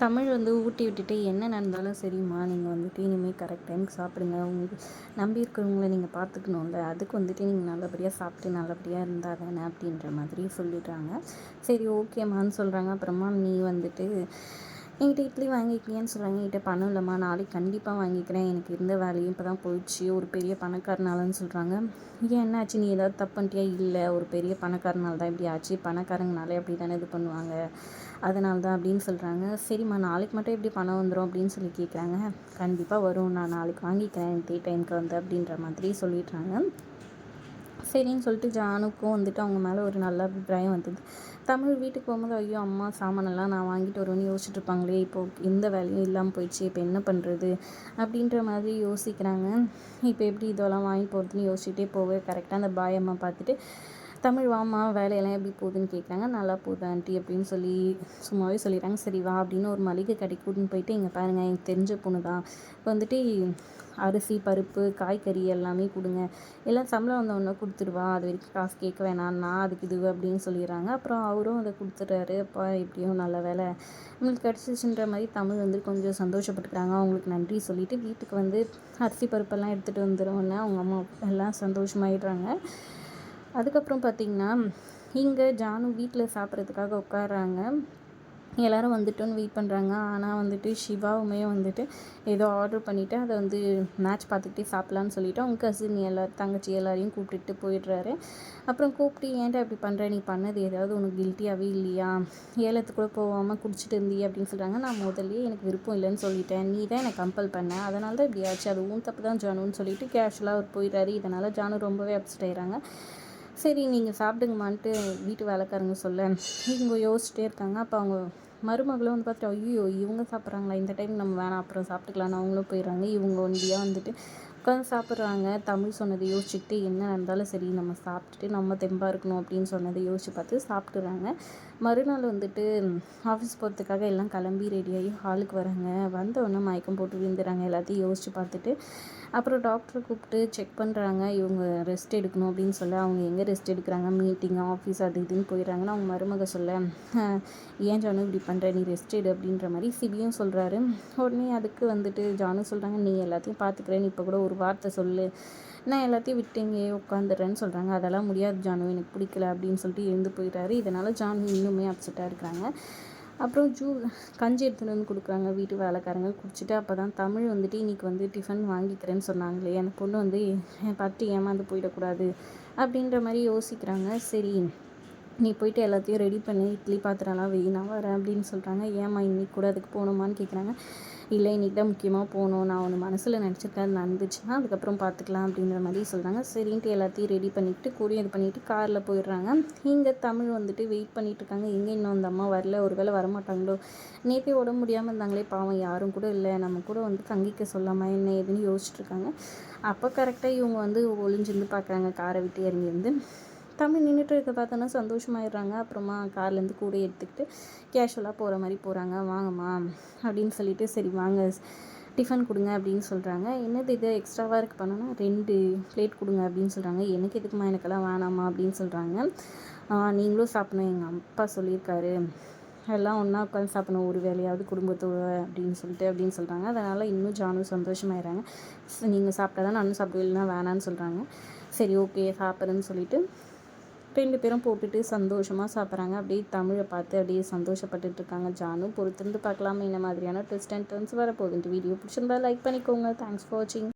தமிழ் வந்து ஊட்டி விட்டுட்டு என்ன நடந்தாலும் சரிம்மா நீங்கள் வந்துட்டு இனிமேல் கரெக்ட் டைமுக்கு சாப்பிடுங்க. உங்களுக்கு நம்பி இருக்கிறவங்கள நீங்கள் பார்த்துக்கணும்ல. அதுக்கு வந்துட்டு நீங்கள் நல்லபடியாக சாப்பிட்டு நல்லபடியாக இருந்தால் தானே அப்படின்ற மாதிரி சொல்லிடுறாங்க. சரி ஓகேம்மான்னு சொல்கிறாங்க அப்புறமா நீ வந்துட்டு என்கிட்ட இட்லி வாங்கிக்கிறியான்னு சொல்கிறாங்க என்கிட்ட பணம் இல்லைம்மா நாளைக்கு கண்டிப்பாக வாங்கிக்கிறேன். எனக்கு இருந்த வேலையும் இப்போ தான் போயிடுச்சு. ஒரு பெரிய பணக்காரனாலன்னு சொல்கிறாங்க ஏன் என்னாச்சு? நீ ஏதாவது தப்பு பண்ணிட்டியா? இல்லை. ஒரு பெரிய பணக்காரனால தான் இப்படி ஆச்சு. பணக்காரங்கனாலே அப்படி தானே இது பண்ணுவாங்க. அதனால தான் அப்படின்னு சொல்கிறாங்க சரிம்மா நாளைக்கு மட்டும் எப்படி பணம் வந்துடும் அப்படின்னு சொல்லி கேட்குறாங்க கண்டிப்பாக வரும். நான் நாளைக்கு வாங்கிக்கிறேன். டே டைமுக்கு வந்து அப்படின்ற மாதிரி சொல்லிடுறாங்க. சரின்னு சொல்லிட்டு ஜானுக்கும் வந்துட்டு அவங்க மேலே ஒரு நல்ல அபிப்பிராயம் வந்தது. தமிழ் வீட்டுக்கு போகும்போது ஐயோ அம்மா சாமானெல்லாம் நான் வாங்கிட்டு வருவேன்னு யோசிச்சுட்டு இருப்பாங்களே இப்போது எந்த வேலையும் இல்லாமல் போயிடுச்சு இப்போ என்ன பண்ணுறது அப்படின்ற மாதிரி யோசிக்கிறாங்க. இப்போ எப்படி இதெல்லாம் வாங்கி போகிறதுன்னு யோசிச்சுட்டே போவே கரெக்டாக அந்த பாய் அம்மா பார்த்துட்டு தமிழ் வாமா வேலையெல்லாம் எப்படி போகுதுன்னு கேட்குறாங்க நல்லா போகுது ஆண்டி அப்படின்னு சொல்லி சும்மாவே சொல்லிடுறாங்க. சரி வா அப்படின்னு ஒரு மளிகை கடைக்கு கூட்டின்னு போயிட்டு இங்கே பாருங்கள் எனக்கு தெரிஞ்ச பொண்ணு தான். இப்போ வந்துட்டு அரிசி பருப்பு காய்கறி எல்லாமே கொடுங்க. எல்லாம் சம்பளம் வந்தவொடனே கொடுத்துருவா அது வரைக்கும் காசு கேட்க வேணாம் நான் அதுக்கு இது அப்படின்னு சொல்லிடுறாங்க. அப்புறம் அவரும் அதை கொடுத்துட்றாரு. அப்பா எப்படியும் நல்ல வேலை. நம்மளுக்கு கிடச்சிச்சுன்ற மாதிரி தமிழ் வந்து கொஞ்சம் சந்தோஷப்பட்டுக்கிறாங்க. அவங்களுக்கு நன்றி சொல்லிவிட்டு வீட்டுக்கு வந்து அரிசி பருப்பெல்லாம் எடுத்துகிட்டு வந்துடுவோன்னே அவங்க அம்மா எல்லாம் சந்தோஷமாயிடுறாங்க. அதுக்கப்புறம் பார்த்திங்கன்னா இங்கே ஜானு வீட்டில் சாப்பிட்றதுக்காக உட்காடுறாங்க எல்லோரும் வந்துட்டோன்னு வெயிட் பண்ணுறாங்க ஆனால் வந்துட்டு சிவாவுமே வந்துட்டு ஏதோ ஆர்டர் பண்ணிவிட்டு அதை வந்து மேட்ச் பார்த்துக்கிட்டே சாப்பிட்லான்னு சொல்லிவிட்டு அவங்க கசின் எல்லாரும் தங்கச்சி எல்லாரையும் கூப்பிட்டுட்டு போயிடுறாரு. அப்புறம் கூப்பிட்டு ஏன்டா இப்படி பண்ணுற நீ பண்ணது ஏதாவது உனக்கு கில்ட்டியாகவே இல்லையா? ஏலத்துக்கு கூட போகாமல் குடிச்சிட்டு இருந்தி அப்படின்னு சொல்கிறாங்க நான் முதல்ல எனக்கு விருப்பம் இல்லைன்னு சொல்லிட்டேன். நீ தான் எனக்கு கம்பல் பண்ண. அதனால தான் இப்படி ஆச்சு. அது உன் தப்பு தான் ஜானுன்னு சொல்லிட்டு கேஷுவலாக அவர் போயிடுறாரு. இதனால் ஜானு ரொம்பவே அப்செட் ஆகிறாங்க சரி நீங்கள் சாப்பிடுங்கம்மான்ட்டு வீட்டு வேலைக்காரங்க சொல்ல இவங்க யோசிச்சிட்டே இருக்காங்க. அப்போ அவங்க மருமகளும் வந்து பார்த்துட்டு ஐயோ இவங்க சாப்பிட்றாங்களா? இந்த டைம் நம்ம வேணாம் அப்புறம் சாப்பிட்டுக்கலான்னு அவங்களும் போயிடுறாங்க. இவங்க ஒண்டியாக வந்துட்டு உட்காந்து சாப்பிட்றாங்க. தமிழ் சொன்னதை யோசிச்சுக்கிட்டு என்ன நடந்தாலும் சரி நம்ம சாப்பிட்டுட்டு நம்ம தெம்பாக இருக்கணும் அப்படின்னு சொன்னதை யோசிச்சு பார்த்து சாப்பிட்டுறாங்க. மறுநாள் வந்துட்டு ஆஃபீஸ் போகிறதுக்காக எல்லாம் கிளம்பி ரெடியாகி ஹாலுக்கு வராங்க. வந்தவொடனே மயக்கம் போட்டு விழுந்துறாங்க எல்லாத்தையும் யோசிச்சு பார்த்துட்டு அப்புறம் டாக்டரை கூப்பிட்டு செக் பண்ணுறாங்க இவங்க ரெஸ்ட் எடுக்கணும் அப்படின்னு சொல்ல அவங்க எங்கே ரெஸ்ட் எடுக்கிறாங்க? மீட்டிங் ஆஃபீஸ் அது இதுன்னு போயிடுறாங்கன்னு அவங்க மருமக சொல்ல ஏன் ஜானு இப்படி பண்ணுற நீ ரெஸ்ட் எடு அப்படின்ற மாதிரி சிபியும் சொல்கிறாரு உடனே அதுக்கு வந்துட்டு ஜானு சொல்கிறாங்க நீ எல்லாத்தையும் பார்த்துக்கிறேன்னு இப்போ கூட ஒரு வார்த்தை சொல்லு. நான் எல்லாத்தையும் விட்டு இங்கே உட்காந்துடுறேன்னு சொல்கிறாங்க அதெல்லாம் முடியாது ஜானு எனக்கு பிடிக்கல அப்படின்னு சொல்லிட்டு எழுந்து போயிட்டாரு இதனால் ஜானு இன்னுமே அப்செட்டாக இருக்கிறாங்க. அப்புறம் ஜூ கஞ்சி எடுத்துகிட்டு வந்து கொடுக்குறாங்க வீட்டு வேலைக்காரங்க. குடிச்சிட்டு அப்போ தான் தமிழ் வந்துட்டு இன்றைக்கி வந்து டிஃபன் வாங்கிக்கிறேன்னு சொன்னாங்களே. அந்த பொண்ணு வந்து பார்த்து ஏமாந்து போயிடக்கூடாது. அப்படின்ற மாதிரி யோசிக்கிறாங்க. சரி நீ போயிட்டு எல்லாத்தையும் ரெடி பண்ணி. இட்லி பாத்திரம்லாம் வெய் நான் வரேன் அப்படின்னு சொல்கிறாங்க ஏம்மா இன்றைக்கி கூட அதுக்கு போகணுமான்னு கேட்குறாங்க இல்லை இன்றைக்கி தான் முக்கியமாக போகணும். நான் ஒன்று மனசில் நினச்சிருக்கேன். நடந்துச்சுன்னா அதுக்கப்புறம் பார்த்துக்கலாம் அப்படின்ற மாதிரி சொல்கிறாங்க சரின்ட்டு எல்லாத்தையும் ரெடி பண்ணிவிட்டு கூடிய இது பண்ணிவிட்டு காரில் போயிடுறாங்க. இங்கே தமிழ் வந்துட்டு வெயிட் பண்ணிகிட்டு இருக்காங்க. எங்கே இன்னும் அந்த அம்மா வரல? ஒரு வேளை வரமாட்டாங்களோ? நேற்றே உடம்பு முடியாமல் இருந்தாங்களே. பாவம் யாரும் கூட இல்லை. நம்ம கூட வந்து தங்கிக்க சொல்லாமல் என்ன ஏதுன்னு யோசிச்சுட்ருக்காங்க அப்போ கரெக்டாக இவங்க வந்து ஒளிஞ்சிருந்து பார்க்குறாங்க காரை விட்டு இறங்கி வந்து தமிழ் நின்றுட்டு இருக்க பார்த்தோன்னா சந்தோஷமாயிடுறாங்க. அப்புறமா கார்லேருந்து கூட எடுத்துக்கிட்டு கேஷுவலாக போகிற மாதிரி போகிறாங்க வாங்கம்மா அப்படின்னு சொல்லிட்டு சரி வாங்க. டிஃபன் கொடுங்க அப்படின்னு சொல்கிறாங்க என்னது இது? எக்ஸ்ட்ராவாக இருக்குது பண்ணோன்னா ரெண்டு பிளேட் கொடுங்க அப்படின்னு சொல்கிறாங்க எனக்கு எதுக்குமா எனக்கெல்லாம் வேணாமா அப்படின்னு சொல்கிறாங்க நீங்களும் சாப்பிடணும். எங்கள் அப்பா சொல்லியிருக்காரு. எல்லாம் ஒன்றா உட்காந்து சாப்பிடணும். ஒரு வேலையாவது குடும்பத்தோட அப்படின்னு சொல்லிட்டு அப்படின்னு சொல்கிறாங்க அதனால் இன்னும் ஜானும் சந்தோஷமாயிடுறாங்க. நீங்கள் சாப்பிட்டா தான் நானும் சாப்பிடுவேன். இல்லைனா வேணான்னு சொல்கிறாங்க சரி ஓகே சாப்பிட்றேன்னு சொல்லிவிட்டு ரெண்டு பேரும் போட்டுட்டு சந்தோஷமாக சாப்பிட்றாங்க. அப்படியே தமிழை பார்த்து அப்படியே சந்தோஷப்பட்டுட்டு இருக்காங்க ஜானும் பொறுத்திருந்து பார்க்கலாமே. இந்த மாதிரியான ட்விஸ்ட் அண்ட் டர்ன்ஸ் வரப்போகுது. இந்த வீடியோ பிடிச்சிருந்தா லைக் பண்ணிக்கோங்க. தேங்க்ஸ் ஃபார் வாட்சிங்